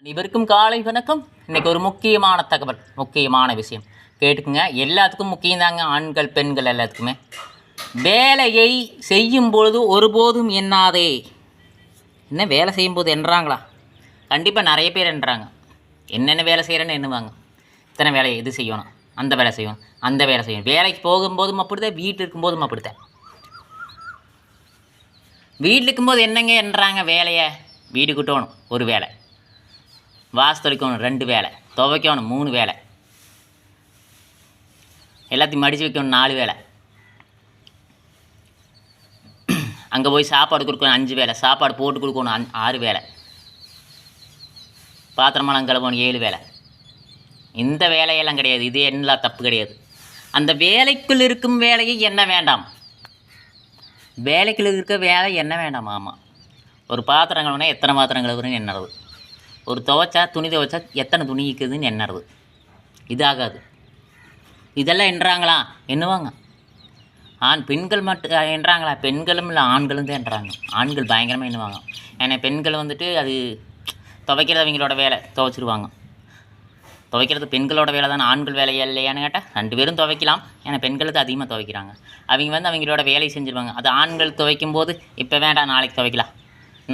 அனைவருக்கும் காலை வணக்கம். இன்னைக்கு ஒரு முக்கியமான தகவல் முக்கியமான விஷயம். கேட்டுக்குங்க. எல்லாத்துக்கும் முக்கியம்தாங்க ஆண்கள் பெண்கள் எல்லாத்துக்குமே. வேலையை செய்யும் பொழுது ஒருபோதும் எண்ணாதே. என்ன வேலை செய்யும்போது என்றாங்களா? கண்டிப்பாக நிறைய பேர் என்றாங்க. என்னென்ன வேலை செய்கிறேன்னு எண்ணுவாங்க. இத்தனை வேலையை இது செய்யணும். அந்த வேலை செய்யணும். அந்த வேலை செய்யணும். வேலைக்கு போகும்போதும் அப்படிதான் வீட்டில் இருக்கும்போதும் அப்படித்தான். வீட்டில் இருக்கும்போது என்னங்க என்றாங்க வேலையை? வீடு கூட்டணும். ஒரு வேலை. வாசு தொலைக்கணும் ரெண்டு வேலை துவைக்கணும் மூணு வேலை. எல்லாத்தையும் மடித்து வைக்கணும் நாலு வேலை. அங்கே போய் சாப்பாடு கொடுக்கணும் அஞ்சு வேலை சாப்பாடு போட்டு கொடுக்கணும் அஞ் ஆறு வேலை. பாத்திரமெல்லாம் கழுவணும் ஏழு வேலை. இந்த வேலையெல்லாம் கிடையாது இது என்ன தப்பு கிடையாது. அந்த வேலைக்குள் இருக்கும் வேலையை என்ன வேண்டாம்? வேலைக்குள் இருக்க வேலை என்ன வேண்டாம் ஆமாம் ஒரு பாத்திரம் கழுவுனா எத்தனை பாத்திரம் கழுவுறேன்னு என்னது? ஒரு துவைச்சா துணி துவைச்சா எத்தனை துணி இருக்குதுன்னு எண்ணறது. இது ஆகாது இதெல்லாம் எண்ணுறாங்களா எண்ணுவாங்க. ஆண் பெண்கள் மட்டும் என்றாங்களா? பெண்களும் இல்லை ஆண்களும் தான் என்றாங்க. ஆண்கள் பயங்கரமாக எண்ணுவாங்க. ஏன்னா பெண்கள் வந்துட்டு அது துவைக்கிறது அவங்களோட வேலை துவைச்சிருவாங்க. துவைக்கிறது பெண்களோட வேலை தானே ஆண்கள் வேலையா இல்லையான்னு கேட்டால் ரெண்டு பேரும் துவைக்கலாம். ஏன்னா பெண்களுக்கு அதிகமாக துவைக்கிறாங்க. அவங்க வந்து அவங்களோட வேலையை செஞ்சுருவாங்க. அது ஆண்கள் துவைக்கும் போது இப்போ வேண்டாம் நாளைக்கு துவைக்கலாம்.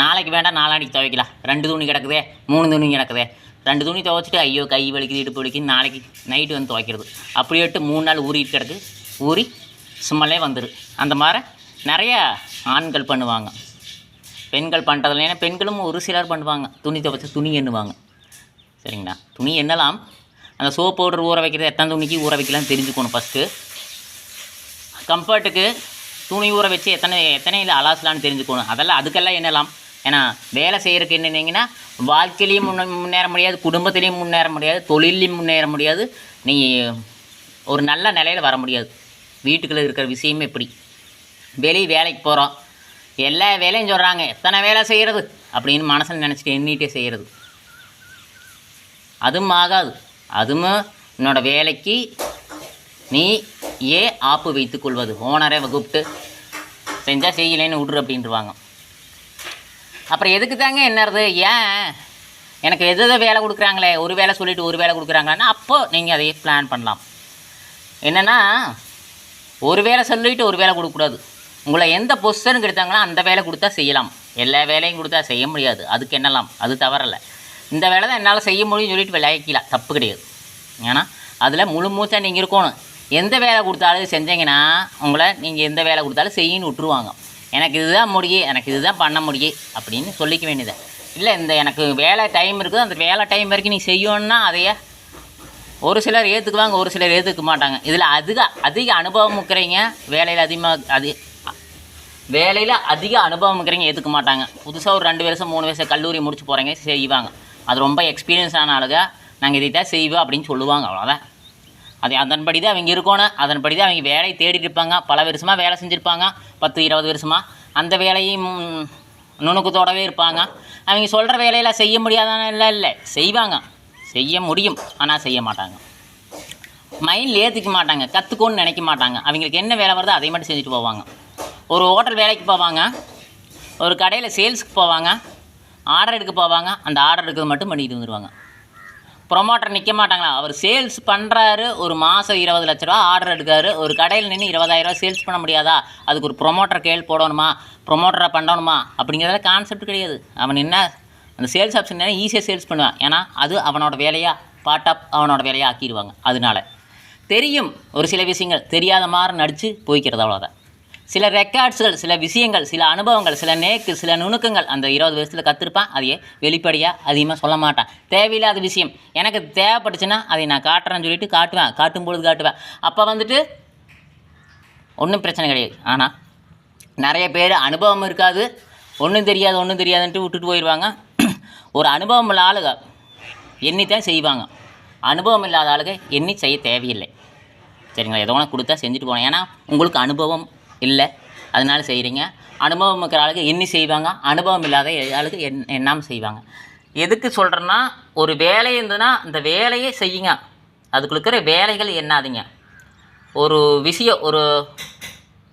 நாளைக்கு வேண்டாம் நாளானிக்கு துவைக்கலாம். ரெண்டு துணி கிடக்குதே மூணு துணி கிடக்குதே. ரெண்டு துணி துவைச்சிட்டு ஐயோ கை வலிக்குது இடுப்பு வலிக்குது நாளைக்கு நைட்டு வந்து துவைக்கிறது. அப்படியேட்டு மூணு நாள் ஊறிட்டு கிடக்கு. ஊறி சும்மாலே வந்துடு அந்த மாதிரி நிறையா ஆண்கள் பண்ணுவாங்க. பெண்கள் பண்ணுறதில்ல ஏன்னா பெண்களும் ஒரு சிலர் பண்ணுவாங்க. துணி துவைச்சா துணி எண்ணுவாங்க. சரிங்களா? துணி எண்ணலாம். அந்த சோப் பவுடர் ஊற வைக்கிறது எத்தனை துணிக்கு ஊற வைக்கலாம்னு தெரிஞ்சுக்கணும் ஃபஸ்ட்டு கம்ஃபர்ட்டுக்கு துணி ஊற வச்சு எத்தனை எத்தனை இல்லை அலாசலான்னு தெரிஞ்சுக்கணும். அதெல்லாம் அதுக்கெல்லாம் எண்ணலாம். ஏன்னா வேலை செய்கிறதுக்கு என்னென்னீங்கன்னா வாழ்க்கையிலையும் முன்ன முன்னேற முடியாது குடும்பத்திலையும் முன்னேற முடியாது தொழிலையும் முன்னேற முடியாது. நீ ஒரு நல்ல நிலையில் வர முடியாது. வீட்டுக்குள்ளே இருக்கிற விஷயமே இப்படி. வெளியே வேலைக்கு போகிறோம் எல்லா வேலையும் சொல்கிறாங்க எத்தனை வேலை செய்கிறது அப்படின்னு மனசில் நினச்சிட்டு எண்ணிகிட்டே செய்கிறது அதுவும் ஆகாது. அதுவும் உன்னோட வேலைக்கு நீ ஏன் ஆப்பு வைத்துக்கொள்வது ஓனரே ஓனரை கூப்பிட்டு செஞ்சால் செய்யலைன்னு விட்ரு அப்படின்ட்டுருவாங்க அப்புறம் எதுக்கு தாங்க என்னறது? ஏன்? எனக்கு எது எது வேலை கொடுக்குறாங்களே? ஒரு வேலை சொல்லிவிட்டு ஒரு வேலை கொடுக்குறாங்களான்னா அப்போ நீங்கள் அதையே பிளான் பண்ணலாம். என்னென்னா ஒரு வேலை சொல்லிவிட்டு ஒரு வேலை கொடுக்கக்கூடாது. உங்களை எந்த பொசிஷனுக்கு எடுத்தாங்களோ அந்த வேலை கொடுத்தா செய்யலாம். எல்லா வேலையும் கொடுத்தா செய்ய முடியாது. அதுக்கு என்னலாம்? அது தவறலை இந்த வேலை தான் என்னால் செய்ய முடியும்னு சொல்லிட்டு விளையாக்கலாம் தப்பு கிடையாது. ஏன்னா அதில் முழு மூச்சாக நீங்கள் இருக்கணும். எந்த வேலை கொடுத்தாலும் செஞ்சீங்கன்னா உங்களை நீங்கள் எந்த வேலை கொடுத்தாலும் செய்யின்னு விட்ருவாங்க எனக்கு இதுதான் முடியும் எனக்கு இதுதான் பண்ண முடியும் அப்படின்னு சொல்லிக்க வேண்டியது. இல்லை இந்த எனக்கு வேலை டைம் இருக்குது அந்த வேலை டைம் வரைக்கும் நீ செய்யணுன்னா அதையே ஒரு சிலர் ஏற்றுக்குவாங்க ஒரு சிலர் ஏற்றுக்க மாட்டாங்க. இதில் அதிக அதிக அனுபவம் இருக்கிறீங்க வேலையில் அதிகமாக அதி வேலையில் அதிக அனுபவம் இருக்கிறீங்க ஏற்றுக்க மாட்டாங்க. புதுசாக ஒரு ரெண்டு வருஷம் மூணு வருஷம் கல்லூரி முடிச்சு போகிறீங்க செய்வாங்க. அது ரொம்ப எக்ஸ்பீரியன்ஸ் ஆன ஆளுங்க நாங்கள் இதை தான் செய்வோம் அப்படின்னு சொல்லுவாங்க அவ்வளோதான் அது அதன்படி தான் அவங்க இருக்கணும். அதன்படி தான் அவங்க வேலையை தேடிட்டு இருப்பாங்க. பல வருஷமாக வேலை செஞ்சுருப்பாங்க. பத்து இருபது வருஷமாக அந்த வேலையும் நுணுக்கத்தோடவே இருப்பாங்க. அவங்க சொல்கிற வேலையெல்லாம் செய்ய முடியாதான இல்லை இல்லை. செய்வாங்க. செய்ய முடியும். ஆனால் செய்ய மாட்டாங்க. மைண்டில் ஏற்றுக்க மாட்டாங்க. கற்றுக்கோன்னு நினைக்க மாட்டாங்க. அவங்களுக்கு என்ன வேலை வருதோ அதை மட்டும் செஞ்சுட்டு போவாங்க. ஒரு ஹோட்டல் வேலைக்கு போவாங்க. ஒரு கடையில் சேல்ஸுக்கு போவாங்க. ஆர்டர் எடுக்க போவாங்க. அந்த ஆர்டர் எடுக்கிறது மட்டும் பண்ணிட்டு வந்துடுவாங்க ப்ரொமோட்டர் நிற்க மாட்டாங்களா? அவர் சேல்ஸ் பண்ணுறாரு ஒரு மாதம் இருபது லட்ச ரூபா ஆர்டர் எடுக்காரு ஒரு கடையில் நின்று இருபதாயிரரூவா சேல்ஸ் பண்ண முடியாதா? அதுக்கு ஒரு ப்ரொமோட்டர் கேள் போடணுமா? ப்ரொமோட்டரை பண்ணணுமா? அப்படிங்கிறதுல கான்செப்ட் கிடையாது. அவன் என்ன அந்த சேல்ஸ் ஆப்ஷன் ஈஸியாக சேல்ஸ் பண்ணுவான். ஏன்னா அது அவனோட வேலையாக பார்ட் ஆஃப் அவனோட வேலையாக ஆக்கிடுவாங்க. அதனால. தெரியும் ஒரு சில விஷயங்கள். தெரியாத மாதிரி நடித்து போய்க்கிறது அவ்வளோதான் சில ரெக்கார்ட்ஸ்கள் சில விஷயங்கள் சில அனுபவங்கள் சில நேக்கு சில நுணுக்கங்கள் அந்த இருபது வருஷத்தில் கற்றுருப்பான் அதையே வெளிப்படையாக அதிகமாக சொல்ல மாட்டான். தேவையில்லாத விஷயம். எனக்கு தேவைப்பட்டுச்சுன்னா அதை நான் காட்டுறேன்னு சொல்லிட்டு காட்டுவேன். காட்டும் பொழுது காட்டுவேன். அப்போ வந்துட்டு ஒன்றும் பிரச்சனை கிடையாது. ஆனால் நிறைய பேர் அனுபவம் இருக்காது. ஒன்றும் தெரியாது ஒன்றும் தெரியாதுன்ட்டு விட்டுட்டு போயிடுவாங்க ஒரு அனுபவம் உள்ள ஆளுக எண்ணித்தான் செய்வாங்க. அனுபவம் இல்லாத ஆளுக எண்ணி செய்ய தேவையில்லை. சரிங்களா? எதோ ஒன்று கொடுத்தா செஞ்சுட்டு போனேன் ஏன்னா உங்களுக்கு அனுபவம் இல்லை. அதனால செய்கிறீங்க அனுபவம் இருக்கிற ஆளுக்கு எண்ணி செய்வாங்க. அனுபவம் இல்லாத ஆளுக்கு எண் எண்ணாமல் செய்வாங்க. எதுக்கு சொல்கிறேன்னா ஒரு வேலை இருந்ததுன்னா அந்த வேலையை செய்யுங்க. அதுக்குள்ள இருக்கிற வேலைகள் எண்ணாதீங்க. ஒரு விஷயம் ஒரு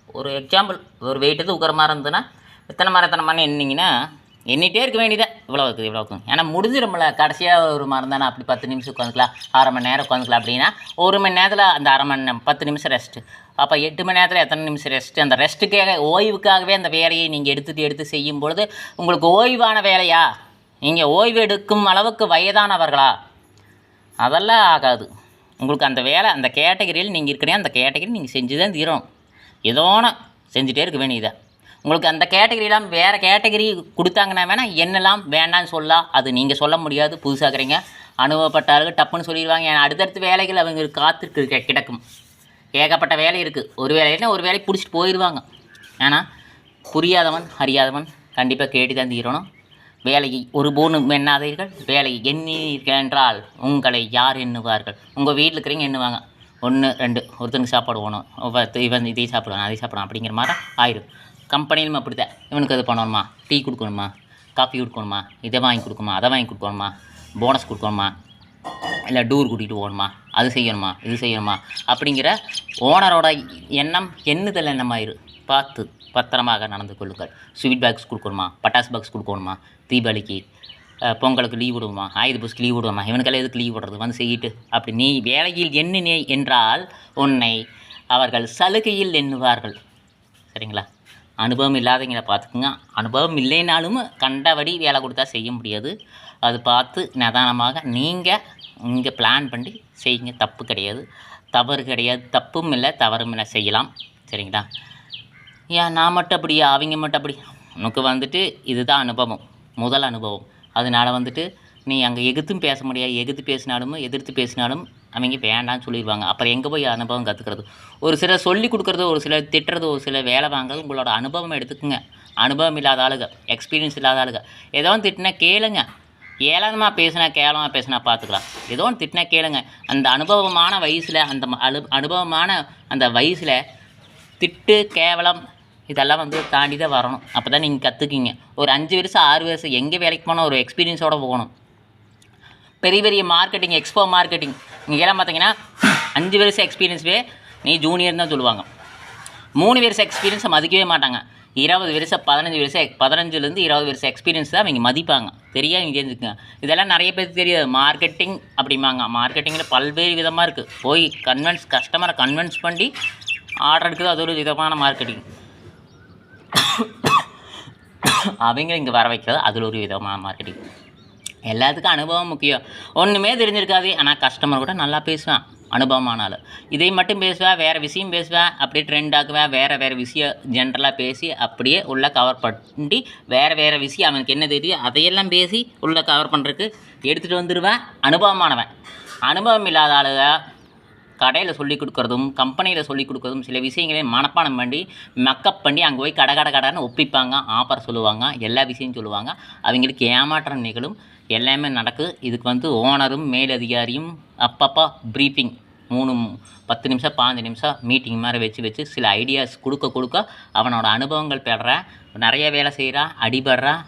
ஒரு எக்ஸாம்பிள் ஒரு வெயிட் உக்கிற மாதிரி இருந்ததுன்னா எத்தனை மரம் எத்தனை மரம் எண்ணிங்கன்னா எண்ணிட்டே இருக்க வேண்டியதான் இவ்வளோ இருக்குது இவ்வளோ இருக்குது. ஏன்னா முடிஞ்சிரும்ல. கடைசியாக ஒரு மரம் அப்படி பத்து நிமிஷம் உட்காந்துக்கலாம். அரை மணி நேரம் உட்காந்துக்கலாம் அப்படின்னா ஒரு மணி நேரத்தில் அந்த அரை மணி நேரம் பத்து நிமிஷம் ரெஸ்ட்டு அப்போ எட்டு மணி நேரத்தில் எத்தனை நிமிஷம் ரெஸ்ட்டு அந்த ரெஸ்ட்டுக்காக ஓய்வுக்காகவே அந்த வேலையை நீங்கள் எடுத்துகிட்டு எடுத்து செய்யும் பொழுது உங்களுக்கு ஓய்வான வேலையா? நீங்கள் ஓய்வு எடுக்கும் அளவுக்கு வயதானவர்களா? அதெல்லாம் ஆகாது. உங்களுக்கு அந்த வேலை அந்த கேட்டகரியில் நீங்கள் இருக்கிறீங்க அந்த கேட்டகரி நீங்கள் செஞ்சு தான் தீரணும். ஏதோன செஞ்சுட்டே இருக்க வேண்டியதா உங்களுக்கு அந்த கேட்டகரியெலாம் வேறு கேட்டகரி கொடுத்தாங்கன்னா வேணால் என்னெல்லாம் வேண்டான்னு சொல்லலாம் அது நீங்கள் சொல்ல முடியாது புதுசாகிறீங்க அனுபவப்பட்டார்கள் டப்புன்னு சொல்லிடுவாங்க. ஏன்னா அடுத்தடுத்த வேலைகள் அவங்க காத்திருக்கு கிடக்கும். ஏகப்பட்ட வேலை இருக்குது ஒரு வேலைன்னா ஒரு வேலைக்கு பிடிச்சிட்டு போயிடுவாங்க ஏன்னா புரியாதவன் அறியாதவன் கண்டிப்பாக கேட்டு தான் தீரணும். வேலையை ஒரு போனும் எண்ணாதீர்கள். வேலையை எண்ணீர்கள் என்றால் உங்களை யார் எண்ணுவார்கள்? உங்கள் வீட்டில் இருக்கிறவங்க எண்ணுவாங்க. ஒன்று ரெண்டு ஒருத்தனுக்கு சாப்பாடு போகணும் இவன் இதையும் சாப்பிடுவான் அதை சாப்பிடுவான் அப்படிங்கிற மாதிரி ஆயிடும் கம்பெனியிலும் அப்படி தான் இவனுக்கு அது பண்ணணுமா? டீ கொடுக்கணுமா? காஃபி கொடுக்கணுமா? இதை வாங்கி கொடுக்கணுமா? அதை வாங்கி கொடுக்கணுமா? போனஸ் கொடுக்கணுமா? இல்லை டூர் கூட்டிகிட்டு போகணுமா? அது செய்யணுமா? இது செய்யணுமா? அப்படிங்கிற ஓனரோட எண்ணம் எண்ணுதல் எண்ணமாயிரு பார்த்து பத்திரமாக நடந்து கொள்ளுங்கள். ஸ்வீட் பாக்ஸ் கொடுக்கணுமா? பட்டாசு பாக்ஸ் கொடுக்கணுமா? தீபாவளிக்கு பொங்கலுக்கு லீவ் விடுவோமா? ஆயுத பூஸ்க்கு லீவ் விடுவோமா? இவனுக்கெல்லாம் எதுக்கு லீவ் விடுறது? வந்து செய்யிட்டு அப்படி நீ வேலையில் எண்ணினே என்றால் உன்னை அவர்கள் சலுகையில் எண்ணுவார்கள். சரிங்களா? அனுபவம் இல்லாதவங்கள பார்த்துக்குங்க. அனுபவம் இல்லைனாலும் கண்டபடி வேலை கொடுத்தா செய்ய முடியாது. அது பார்த்து நிதானமாக நீங்கள் இங்கே பிளான் பண்ணி செய்யுங்க. தப்பு கிடையாது. தவறு கிடையாது. தப்பும் இல்லை தவறும் இல்லை செய்யலாம். சரிங்களா? ஏன் நான் மட்டும் அப்படியா? அவங்க மட்டும் அப்படி உனக்கு வந்துட்டு இதுதான் அனுபவம். முதல் அனுபவம். அதனால வந்துட்டு நீ அங்கே எகுத்தும் பேச முடியாது. எகுத்து பேசினாலும் எதிர்த்து பேசினாலும் அவங்க வேண்டாம்னு சொல்லிடுவாங்க அப்புறம் எங்கே போய் அனுபவம் கற்றுக்கிறது ஒரு சிலர் சொல்லி கொடுக்குறது ஒரு சிலர் திட்டுறது ஒரு சில வேலை வாங்குறது உங்களோட அனுபவம் எடுத்துக்குங்க. அனுபவம் இல்லாத ஆளுங்க எக்ஸ்பீரியன்ஸ் இல்லாத ஆளுங்க. ஏதோ ஒன்று திட்டினா கேளுங்க. ஏளனமாக பேசினா கேவலமாக பேசினா பார்த்துக்கலாம் ஏதோ ஒன்று திட்டினா கேளுங்க. அந்த அனுபவமான வயசில் அந்த அனு அனுபவமான அந்த வயசில் திட்டு கேவலம் இதெல்லாம் வந்து தாண்டி தான் வரணும். அப்போ தான் நீங்கள் கற்றுக்கிங்க ஒரு அஞ்சு வருஷம் ஆறு வருஷம் எங்கே வேலைக்கு போனால் ஒரு எக்ஸ்பீரியன்ஸோடு போகணும். பெரிய பெரிய மார்க்கெட்டிங் எக்ஸ்போ மார்க்கெட்டிங் இங்கெல்லாம் பார்த்தீங்கன்னா அஞ்சு வருஷம் எக்ஸ்பீரியன்ஸ்வே நீ ஜூனியர் தான் சொல்லுவாங்க. மூணு வருஷம் எக்ஸ்பீரியன்ஸை மதிக்கவே மாட்டாங்க. இருபது வருஷம் பதினஞ்சு வருஷம் பதினஞ்சுலேருந்து இருபது வருஷம் எக்ஸ்பீரியன்ஸ் தான் அவங்க மதிப்பாங்க. தெரியா இங்கே தெரிஞ்சுக்கங்க. இதெல்லாம் நிறைய பேருக்கு தெரியாது. மார்க்கெட்டிங் அப்படிம்பாங்க. மார்க்கெட்டிங்கில் பல்வேறு விதமாக இருக்குது போய் கன்வென்ஸ் கஸ்டமரை கன்வென்ஸ் பண்ணி ஆர்டர் எடுக்கிறது அது ஒரு விதமான மார்க்கெட்டிங் அவங்க இங்கே வர வைக்கிறது அதில் ஒரு விதமான மார்க்கெட்டிங் எல்லாத்துக்கும் அனுபவம் முக்கியம். ஒன்றுமே தெரிஞ்சிருக்காது. ஆனால் கஸ்டமர் கூட நல்லா பேசுவேன் அனுபவமானாலும். இதை மட்டும் பேசுவேன் வேறு விஷயம் பேசுவேன் அப்படியே ட்ரெண்ட் ஆக்குவேன் வேறு வேறு விஷயம் ஜென்ரலாக பேசி அப்படியே உள்ளே கவர் பண்ணி வேறு வேறு விஷயம் அவனுக்கு என்ன தெரியும் அதையெல்லாம் பேசி உள்ளே கவர் பண்ணுறதுக்கு எடுத்துகிட்டு வந்துடுவேன் அனுபவமானவன். அனுபவம் இல்லாத ஆளுக கடையில் சொல்லிக் கொடுக்குறதும் கம்பெனியில் சொல்லிக் கொடுக்குறதும் சில விஷயங்களையும் மனப்பாடம் பண்ணி மக்கப் பண்ணி அங்கே போய் கடை கடை கடைன்னு ஒப்பிப்பாங்க ஆஃபர் சொல்லுவாங்க எல்லா விஷயம் சொல்லுவாங்க. அவங்களுக்கு ஏமாற்றம் நிகழும். எல்லாமே நடக்குது. இதுக்கு வந்து ஓனரும் மேலதிகாரியும் அப்பப்போ ப்ரீஃபிங் மூணு பத்து நிமிஷம் பாஞ்சு நிமிஷம் மீட்டிங் மாதிரி வச்சு வச்சு சில ஐடியாஸ் கொடுக்க கொடுக்க அவனோட அனுபவங்கள் பெறா நிறைய வேலை செய்கிறான் அடிபடுறான்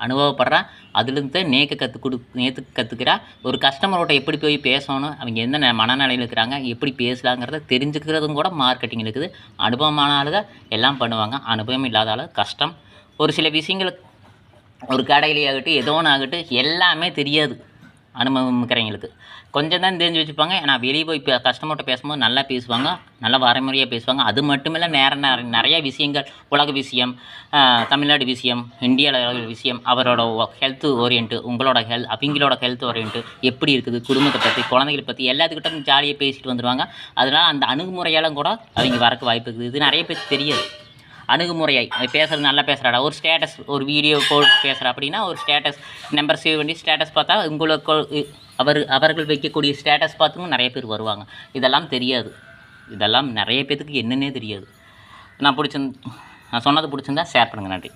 அனுபவப்படுறான். அதுலேருந்து தான் நேக்க கற்றுக் கொடு நேற்று கற்றுக்கிறா ஒரு கஸ்டமரோட எப்படி போய் பேசணும் அவங்க எந்த ந- மனநிலையில் இருக்கிறாங்க எப்படி பேசலாங்கிறத தெரிஞ்சுக்கிறதும் கூட மார்க்கெட்டிங் இருக்குது. அனுபவமான தான் எல்லாம் பண்ணுவாங்க. அனுபவம் இல்லாத ஆளு கஷ்டம். ஒரு சில விஷயங்களுக்கு ஒரு கடையிலே ஆகட்டும் ஏதோ ஒன்று ஆகட்டும் எல்லாமே தெரியாது. அனுபவம் இருக்கிறவங்களுக்கு கொஞ்சம் தான் தெரிஞ்சு வச்சுப்பாங்க. ஆனால் வெளியே போய் இப்போ கஸ்டமர்கிட்ட பேசும்போது நல்லா பேசுவாங்க. நல்லா வரைமுறையாக பேசுவாங்க. அது மட்டும் இல்லை நேர நிறைய விஷயங்கள். உலக விஷயம் தமிழ்நாடு விஷயம் இந்தியாவில் விஷயம் அவரோட ஹெல்த் ஓரியன்ட்டு உங்களோட ஹெல்த் அவங்களோட ஹெல்த் ஓரியன்ட்டு எப்படி இருக்குது குடும்பத்தை பற்றி குழந்தைகளை பற்றி எல்லாத்துக்கிட்டும் ஜாலியாக பேசிட்டு வந்துடுவாங்க அதனால் அந்த அணுகுமுறையாலும் கூட அவங்க வரக்கு வாய்ப்பு இருக்குது. இது நிறைய பேர் தெரியாது. அணுகுமுறையை. பேசுகிறது பேசுறது நல்லா பேசுகிறாடா ஒரு ஸ்டேட்டஸ் ஒரு வீடியோ போட்டு பேசுகிறா அப்படின்னா ஒரு ஸ்டேட்டஸ் நம்பர் சேவ் பண்ணி ஸ்டேட்டஸ் பார்த்தா உங்களுக்கு அவர் அவர்கள் வைக்கக்கூடிய ஸ்டேட்டஸ் பார்த்தும் நிறைய பேர் வருவாங்க. இதெல்லாம் தெரியாது. இதெல்லாம் நிறைய பேத்துக்கு என்னன்னே தெரியாது. நான் பிடிச்சிருந் நான் சொன்னது பிடிச்சிருந்தா ஷேர் பண்ணுங்கள் நன்றி.